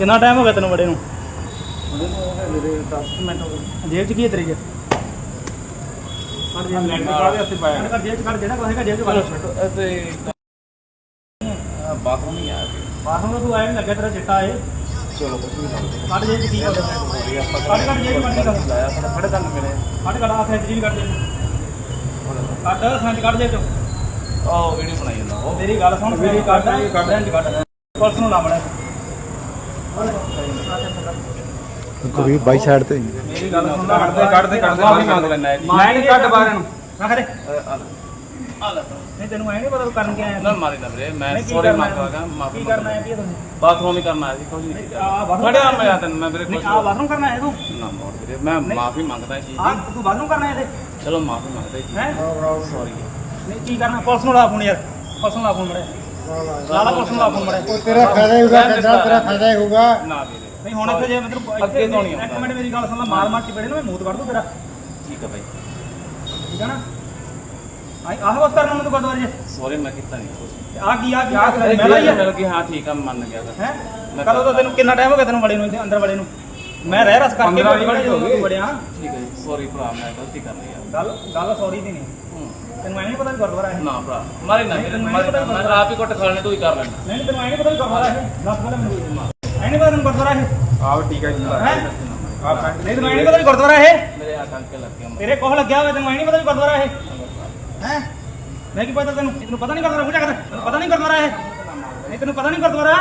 ਕਿੰਨਾ ਟਾਈਮ ਹੋ ਗਿਆ ਤੈਨੂੰ ਬੜੇ ਨੂੰ ਉਹਦੇ ਨੂੰ ਹੋ ਗਏ ਮੇਰੇ 10 ਮਿੰਟ ਹੋ ਗਏ ਜੇਬ 'ਚ ਕੀ ਹੈ ਤੇਰੀ ਕੱਢ ਜੇਬ? ਕੱਢ 'ਚ ਕੱਢ ਜਿਹੜਾ ਕੋਈ ਹੈਗਾ ਜੇਬ 'ਚ ਤੇ ਬਾਥਰੂਮ ਹੀ ਆ ਗਏ ਬਾਥਰੂਮ ਦਾ ਤੂੰ ਆਇਆ ਨਹੀਂ ਲੱਗਿਆ ਤੇਰਾ ਚਿੱਟਾ ਏ ਚਲੋ ਕੁਝ ਵੀ ਕੱਢ ਜੇਬ 'ਚ ਕੀ ਹੋ ਦੇ ਆਪਾਂ ਕੱਢ ਕੱਢ ਜੇਬ 'ਚ ਕੱਢ ਕੱਢ ਲਾਇਆ ਖੜੇ ਤੱਕ ਮੇਰੇ ਕੱਢ ਕੱਢ ਆ ਸੈਂਚਰੀ ਵੀ ਕੱਢ 'ਚ। ਕੱਢ ਸੰਚ ਕੱਢ ਜੇਬ 'ਚੋਂ ਆਹ ਵੀਡੀਓ ਬਣਾਈ ਜਾਂਦਾ ਮੇਰੀ ਗੱਲ ਸੁਣ ਮੇਰੀ ਕੱਢ ਕੱਢ ਰੈਂਜ ਕੱਢ ਪੁਲਿਸ ਨੂੰ ਲਾ ਮੜਾ ਕੋਈ ਬਾਈ ਸਾਈਡ ਤੇ। ਮੇਰੀ ਗੱਲ ਸੁਣ ਕੱਢਦੇ ਕੱਢਦੇ ਕੱਢਦੇ ਮਾਫੀ ਮੰਗ ਲੈਣਾ ਜੀ ਮੈਂ ਨਹੀਂ ਕੱਢ ਬਾਹਰ ਨੂੰ ਨਾ ਖੜੇ ਆ ਲੈ ਨਹੀਂ ਤੈਨੂੰ ਐ ਨਹੀਂ ਪਤਾ ਕਰਨ ਕੀ ਆਇਆ ਨਾ ਮਾਰੀ ਨਾ ਵੀਰੇ ਮੈਂ ਸੌਰੀ ਹੈ? ਮਾਫੀ ਕੀ ਕਰਨਾ ਹੈ ਕੀ ਤੁਸੀਂ ਬਾਥਰੂਮ ਹੀ ਕਰਨਾ ਸੀ ਕੁਝ ਨਹੀਂ ਬਾਥਰੂਮ ਖੜਿਆ ਮੈਂ ਤੈਨੂੰ ਮੈਂ ਵੀਰੇ ਨਹੀਂ ਆ ਬਾਥਰੂਮ ਕਰਨਾ ਹੈ ਤੂੰ। ਨਾ ਮੋੜ ਵੀਰੇ ਮੈਂ ਮਾਫੀ ਮੰਗਦਾ ਜੀ ਆ ਤੂੰ ਬਾਥਰੂਮ ਕਰਨਾ ਹੈ ਤੇ ਚਲੋ ਮਾਫੀ ਮੰਗਦਾ ਜੀ ਹੈ? ਸੌਰੀ ਨਹੀਂ ਕੀ ਕਰਨਾ? ਪੁਲਿਸ ਨੂੰ ਲਾ ਫੋਨ ਯਾਰ। ਪੁਲਿਸ ਨੂੰ ਲਾ ਫੋਨ ਮੜੇ ਲਾ ਲਾ ਪੁਲਿਸ ਨੂੰ ਫੋਨ ਮੜੇ ਤੇਰਾ ਫਾਇਦਾ ਹੀ ਹੋਊਗਾ ਕੰਡਾ ਤੇਰਾ ਫਾਇਦਾ ਹੀ ਹੋਊਗਾ। ਨਾ ਵੀਰੇ। ਨਹੀਂ ਹੁਣ ਇੱਥੇ ਜੇ ਮਤਲਬ ਅੱਗੇ ਤੋਂ ਨਹੀਂ ਇੱਕ ਆਉਂਦਾ। ਮਿੰਟ ਮੇਰੀ ਗੱਲ ਸੁਣ ਲੈ ਮਾਰ ਮਾਰ ਕੇ ਬੜੇ ਨਾ ਮੈਂ ਮੂਤ ਕੱਢ ਦੂੰ ਤੇਰਾ। ਠੀਕ ਹੈ ਭਾਈ ਠੀਕ ਹੈ ਨਾ? ਆਈ ਆਹ ਬਸ ਕਰਨਾ ਮੈਨੂੰ ਗੁਰਦੁਆਰੇ ਸੌਰੀ ਮੈਂ ਕੀਤਾ ਨਹੀਂ ਆ ਕੀ ਆ ਕੀ ਆ ਮੈਂ ਲਈ ਮਿਲ ਗਈ ਹਾਂ ਠੀਕ ਆ ਮੰਨ ਗਿਆ। ਤਾਂ ਹੈ ਕਦੋਂ ਤੋਂ ਤੈਨੂੰ ਕਿੰਨਾ ਟਾਈਮ ਹੋ ਗਿਆ ਤੈਨੂੰ ਬੜੇ ਨੂੰ ਇੱਥੇ ਅੰਦਰ ਬੜੇ ਨੂੰ? ਮੈਂ ਰਹਿ ਰਸ ਕਰਕੇ ਹੋ। ਬੜਿਆ ਠੀਕ ਹੈ ਜੀ ਸੌਰੀ ਭਰਾ ਮੈਂ ਗਲਤੀ ਕਰ ਲਈ ਆ। ਗੱਲ ਗੱਲ ਸੌਰੀ ਦੀ ਨਹੀਂ। ਹੂੰ। ਤੈਨੂੰ ਐ ਨਹੀਂ ਪਤਾ ਵੀ ਗੁਰਦੁਆਰਾ ਹੈ ਨਾ ਭਰਾ ਮਾਰੀ ਨਾ ਮਾਰੀ ਨਾ ਮੈਂ ਆਪ ਹੀ ਕੁੱਟ ਖਾਣੇ ਤੂੰ ਹੀ ਕਰ ਲੈਣਾ। ਨਹੀਂ ਤੈਨੂੰ ਐ ਨਹੀਂ ਪਤਾ ਵੀ ਗੁਰਦੁਆਰਾ ਹੈ ਦੱਸ ਪਹਿਲਾਂ ਮੈਨੂੰ ਐ ਨਹੀਂ ਪਤਾ ਤੈਨੂੰ ਗੁਰਦੁਆਰਾ ਹੈ ਆਹ ਠੀਕ ਹੈ ਜੀ ਹੈ? ਨਹੀਂ ਤੈਨੂੰ ਐ ਨਹੀਂ ਪਤਾ ਵੀ ਗੁਰਦੁਆਰਾ ਹੈ ਮੇਰੇ ਆ ਕੰਕੇ ਲੱਗ ਗਿਆ ਤੇਰੇ ਕੋਲ ਲੱਗਿਆ ਹੋਇਆ ਤੈਨੂੰ ਐ ਨਹੀਂ ਪਤਾ ਵੀ ਗੁਰਦੁਆਰਾ ਹੈ ਹੈ? ਮੈਂ ਕੀ ਪਤਾ ਤੈਨੂੰ? ਤੈਨੂੰ ਪਤਾ ਨਹੀਂ ਗੁਰਦੁਆਰਾ ਪੁੱਛਿਆ ਕਰ। ਤੈਨੂੰ ਪਤਾ ਨਹੀਂ ਗੁਰਦੁਆਰਾ ਹੈ ਨਹੀਂ ਤੈਨੂੰ ਪਤਾ ਨਹੀਂ ਗੁਰਦੁਆਰਾ?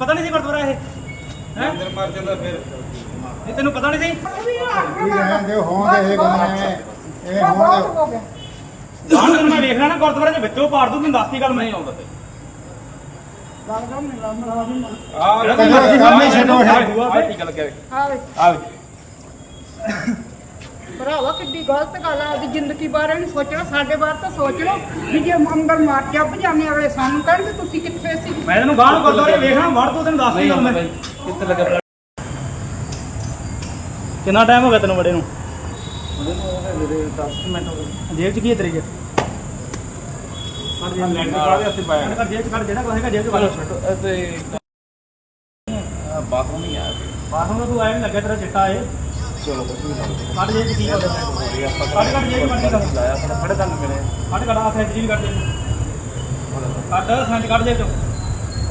ਪਤਾ ਨਹੀਂ ਸੀ ਗੁਰਦੁਆਰਾ ਇਹ? ਹੈ? ਅੰਦਰ ਮਾਰ ਜਾਂਦਾ ਫਿਰ। ਨਹੀਂ ਤੈਨੂੰ ਪਤਾ ਨਹੀਂ ਸੀ? ਕੀ ਰਹਿਣ ਦਿਓ ਹੋਣ ਦੇ ਇਹ ਗੁਨਾਹ ਐਵੇਂ ਇਹ ਹੋਣ ਦੇ ਜਾਣ ਤੈਨੂੰ ਮੈਂ ਵੇਖ ਲੈਣਾ ਗੁਰਦੁਆਰੇ ਦੇ ਵਿੱਚੋਂ ਪਾੜ ਦੂੰ ਤੈਨੂੰ ਦੱਸਤੀ ਗੱਲ ਮੈਂ ਨਹੀਂ ਆਉਂਦਾ ਤੇ ਜਿਹੜਾ ਤੈਨੂੰ ਤੈਨੂੰ ਕੰਮ ਹੀ ਛੱਡੋ ਇਹ। ਆਹ ਠੀਕ ਲੱਗਿਆ ਆਵੇ ਆ ਭਰਾਵਾ ਕਿੱਡੀ ਗਲਤ ਗੱਲ ਆ ਆਪਦੀ ਜ਼ਿੰਦਗੀ ਬਾਰੇ ਨਹੀਂ ਸੋਚਣਾ ਸਾਡੇ ਬਾਰੇ ਤਾਂ ਸੋਚ ਲਓ। ਵੀ ਜੇ ਅੰਦਰ ਮਾਰ ਕੇ ਅੱਬ ਜਾਂਦੇ ਅਗਲੇ ਸਾਨੂੰ ਕਹਿਣਗੇ ਤੁਸੀਂ ਕਿੱਥੇ ਸੀ? ਮੈਂ ਤੈਨੂੰ ਗਾਣ ਗੁਰਦੁਆਰੇ ਵੇਖਣਾ ਵੜ ਤੂੰ ਤੈਨੂੰ ਦੱਸਤੀ ਨਹੀਂ ਗੱਲ ਆਉਂਦਾ ਮੈਂ। ਭਾਈ ਕਿੱਥੇ ਲੱਗਿਆ ਕਿੰਨਾ ਟਾਈਮ ਹੋ ਗਿਆ ਤੈਨੂੰ ਬੜੇ ਨੂੰ? ਜੇਬ 'ਚ ਕੀ ਹੈ ਤੇਰੀ ਜੇ ਕੱਢ ਲੈਂਟਰ ਕਾਹਦੇ ਹੱਥੇ ਪਾਇਆ? ਕੱਢ ਜੇਬ 'ਚ ਕੱਢ ਜਿਹੜਾ ਕੋਈ ਹੈਗਾ ਜੇਬ 'ਚ ਇਹ ਤੇ ਬਾਥਰੂਮ ਹੀ ਆ ਬਾਥਰੂਮ ਦਾ ਤੂੰ ਨਹੀਂ ਲੱਗਿਆ ਤੇਰਾ ਚਿੱਟਾ ਏ ਚਲੋ ਕੁਝ ਵੀ ਦੇ ਕੱਢ ਜੇਬ 'ਚ ਕੀ ਹੋ? ਆਪਾਂ ਕੱਢ ਕੱਢ ਜੇਬ ਕੱਢ। ਕੱਢ ਲਾਇਆ ਥੋੜਾ ਖੜੇ ਤੱਕ ਮੇਰੇ ਕੱਢ ਕੱਢ ਆ ਸੈਂਚਰੀ ਵੀ ਕੱਢ 'ਚ। ਕੱਢ ਸੰਚ ਕੱਢ ਜੇਬ 'ਚੋਂ।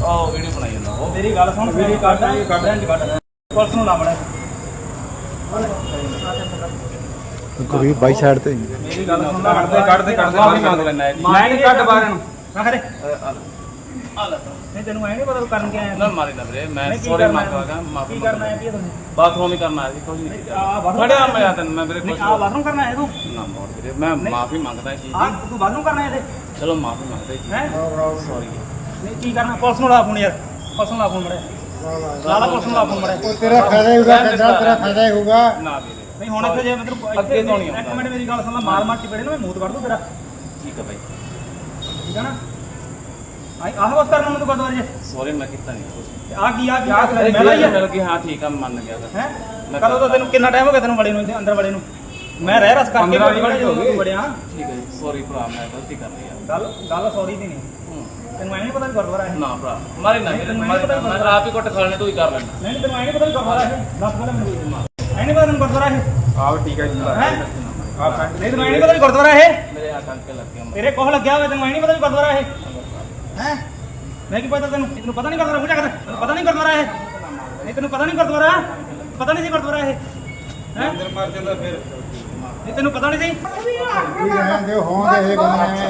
ਆਹ ਵੀਡੀਓ ਬਣਾਈ ਜਾਂਦਾ ਉਹ। ਮੇਰੀ ਗੱਲ ਸੁਣ ਮੇਰੀ ਕੱਢ ਕੱਢ। ਕੱਢ ਪੁਲਿਸ ਨੂੰ ਲਾ ਮੜਾ। ਕੋਈ ਬਾਈ ਸਾਈਡ ਤੇ। ਮੇਰੀ ਗੱਲ ਸੁਣ ਕੱਢਦੇ ਕੱਢਦੇ ਕੱਢਦੇ ਮਾਫੀ ਮੰਗ ਲੈਣਾ ਜੀ ਮੈਂ ਨਹੀਂ ਕੱਢ ਬਾਹਰ ਨੂੰ ਖੜੇ ਆ ਲੈ ਨਹੀਂ ਤੈਨੂੰ ਐ ਨਹੀਂ ਪਤਾ ਕਰਨ ਕੀ ਆਇਆ ਨਾ ਮਾਰੀ ਨਾ ਵੀਰੇ ਮੈਂ ਸੌਰੀ ਹੈ? ਮੰਗਦਾ ਮਾਫੀ ਕੀ ਕਰਨਾ ਹੈ ਕੀ ਤੁਸੀਂ? ਬਾਥਰੂਮ ਹੀ ਕਰਨਾ ਸੀ ਕੁਝ ਨਹੀਂ। ਖੜਿਆ ਮੈਂ ਤੈਨੂੰ ਮੈਂ ਵੀਰੇ ਕੁਝ ਆ ਬਾਥਰੂਮ ਕਰਨਾ ਹੈ ਤੂੰ। ਨਾ ਮੋੜ ਵੀਰੇ ਮੈਂ ਮਾਫੀ ਮੰਗਦਾ ਜੀ ਆ ਤੂੰ ਬਾਥਰੂਮ ਕਰਨਾ ਹੈ ਤੇ ਚਲੋ ਮਾਫੀ ਮੰਗਦਾ ਜੀ। ਹੈ? ਸੌਰੀ ਨਹੀਂ ਕੀ ਕਰਨਾ? ਪੁਲਿਸ ਨੂੰ ਲਾ ਫੋਨ ਯਾਰ। ਪੁਲਿਸ ਨੂੰ ਲਾ ਫੋਨ ਮੜੇ ਲਾ ਲਾ ਪੁਲਿਸ ਨੂੰ ਲਾ ਫੋਨ ਮੜੇ ਤੇਰਾ ਫਾਇਦਾ ਹੀ ਹੋਊਗਾ ਤੇਰਾ ਫਾਇਦਾ ਹੀ ਹੋਊਗਾ। ਨਾ ਵੀਰੇ। ਨਹੀਂ ਹੁਣ ਇੱਥੇ ਜੇ ਮਤਲਬ ਅੱਗੇ ਤੋਂ ਨਹੀਂ ਇੱਕ। ਮਿੰਟ ਮੇਰੀ ਗੱਲ ਸੁਣ ਲੈ ਮਾਰ ਮਾਰ ਕੇ ਬੜੇ ਨਾ ਮੈਂ ਮੂਤ ਕੱਢ ਦੂੰ ਤੇਰਾ। ਠੀਕ ਹੈ ਭਾਈ ਠੀਕ ਹੈ ਨਾ? ਆਈ ਆਹ ਬਸ ਕਰਨਾ ਮੈਨੂੰ ਗੁਰਦੁਆਰੇ 'ਚ। ਸੌਰੀ ਮੈਂ ਕੀਤਾ ਨਹੀਂ ਆ ਕੀ ਆ ਕੀ ਆ ਮੈਂ ਲਈ ਮਿਲ ਗਈ ਹਾਂ ਠੀਕ ਆ ਮੰਨ ਗਿਆ ਤਾਂ ਹੈ? ਕਦੋਂ ਤੋਂ ਤੈਨੂੰ ਕਿੰਨਾ ਟਾਈਮ ਹੋ ਗਿਆ ਤੈਨੂੰ ਬੜੇ ਨੂੰ ਇੱਥੇ ਅੰਦਰ ਬੜੇ ਨੂੰ? ਮੈਂ ਰਹਿ ਰਸ ਕਰਕੇ ਪੰਦਰਾਂ ਵੀਹ ਬੜੇ ਮਿੰਟ ਹੋ ਗਏ। ਤੂੰ ਬੜਿਆ ਠੀਕ ਹੈ ਜੀ ਸੌਰੀ ਭਰਾ ਮੈਂ ਗਲਤੀ ਕਰ ਲਈ ਆ। ਗੱਲ ਗੱਲ ਸੌਰੀ ਦੀ ਨਹੀਂ। ਤੈਨੂੰ ਐ ਨਹੀਂ ਪਤਾ ਗੁਰਦੁਆਰਾ ਹੈ। ਨਾ ਭਰਾ ਮਾਰੀ ਨਾ ਮੈਂ ਆਪ ਹੀ ਕੁੱਟ ਖਾਣੇ ਤੂੰ ਹੀ ਕਰ ਲੈਣਾ ਨਹੀਂ ਤੈਨੂੰ ਐ ਨਹੀਂ ਪਤਾ ਗੁਰਦੁਆਰਾ ਹੈ। ਦੱਸ ਪਹਿਲਾਂ ਮੈਨੂੰ ਨਹੀਂ ਪਤਾ ਤੈਨੂੰ ਗੁਰਦੁਆਰਾ ਹੈ ਆਹ ਠੀਕ ਹੈ ਜੀ ਹੈ ਨਹੀਂ ਤੈਨੂੰ ਨਹੀਂ ਪਤਾ ਵੀ ਗੁਰਦੁਆਰਾ ਹੈ ਮੇਰੇ ਆ ਕੰਕੇ ਲੱਗ ਗਿਆ ਤੇਰੇ ਕੋਲ ਲੱਗਿਆ ਹੋਇਆ ਤੈਨੂੰ ਐ ਨਹੀਂ ਪਤਾ ਵੀ ਗੁਰਦੁਆਰਾ ਹੈ ਹੈ ਮੈਂ ਕੀ ਪਤਾ ਤੈਨੂੰ ਤੈਨੂੰ ਪਤਾ ਨਹੀਂ ਗੁਰਦੁਆਰਾ ਪੁੱਛਿਆ ਕਰ ਤੈਨੂੰ ਪਤਾ ਨਹੀਂ ਗੁਰਦੁਆਰਾ ਹੈ ਨਹੀਂ ਤੈਨੂੰ ਪਤਾ ਨਹੀਂ ਗੁਰਦੁਆਰਾ ਪਤਾ ਨਹੀਂ ਸੀ ਗੁਰਦੁਆਰਾ ਇਹ ਹੈ ਅੰਦਰ ਮਾਰ ਜਾਂਦਾ ਫਿਰ ਨਹੀਂ ਤੈਨੂੰ ਪਤਾ ਨਹੀਂ ਸੀ ਕੀ ਰਹਿਣ ਦਿਓ ਹੋਣ ਦੇ ਇਹ ਗੁਨਾਹ ਐਵੇਂ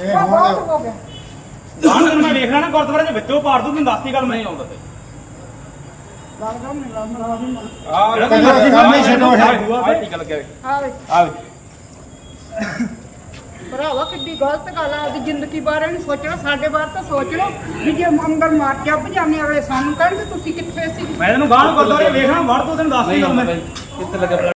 ਇਹ ਹੋਣ ਦੇ ਹੋ ਗਿਆ ਜਾਣ ਤੈਨੂੰ ਮੈਂ ਵੇਖ ਲੈਣਾ ਗੁਰਦੁਆਰੇ ਦੇ ਵਿੱਚੋਂ ਪਾੜ ਦੂੰ ਤੈਨੂੰ ਦੱਸਤੀ ਗੱਲ ਮੈਂ ਨਹੀਂ ਆਉਂਦਾ ਤੇ ਆਹ ਤੈਨੂੰ ਛੱਡੋ ਆਹ ਠੀਕ ਲੱਗਿਆ ਆਵੇ ਆ ਭਰਾਵਾ, ਕਿੱਡੀ ਗਲਤ ਗੱਲ ਆ, ਆਪਦੀ ਜ਼ਿੰਦਗੀ ਬਾਰੇ ਨਹੀਂ ਸੋਚਣਾ, ਸਾਡੇ ਬਾਰੇ ਤਾਂ ਸੋਚ ਲਓ, ਵੀ ਜੇ ਅੰਦਰ ਮਾਰ ਕੇ ਅੱਬ ਜਾਂਦੇ ਅਗਲੇ ਸਾਨੂੰ ਕਹਿਣਗੇ ਤੁਸੀਂ ਕਿੱਥੇ ਸੀ? ਮੈਂ ਤੈਨੂੰ ਗਾਣ ਗੁਰਦੁਆਰੇ ਵੇਖਣਾ ਵੜ ਤੂੰ, ਤੈਨੂੰ ਦੱਸਤੀ ਨਹੀਂ ਮੈਂ। ਕਿੱਥੇ ਲੱਗਿਆ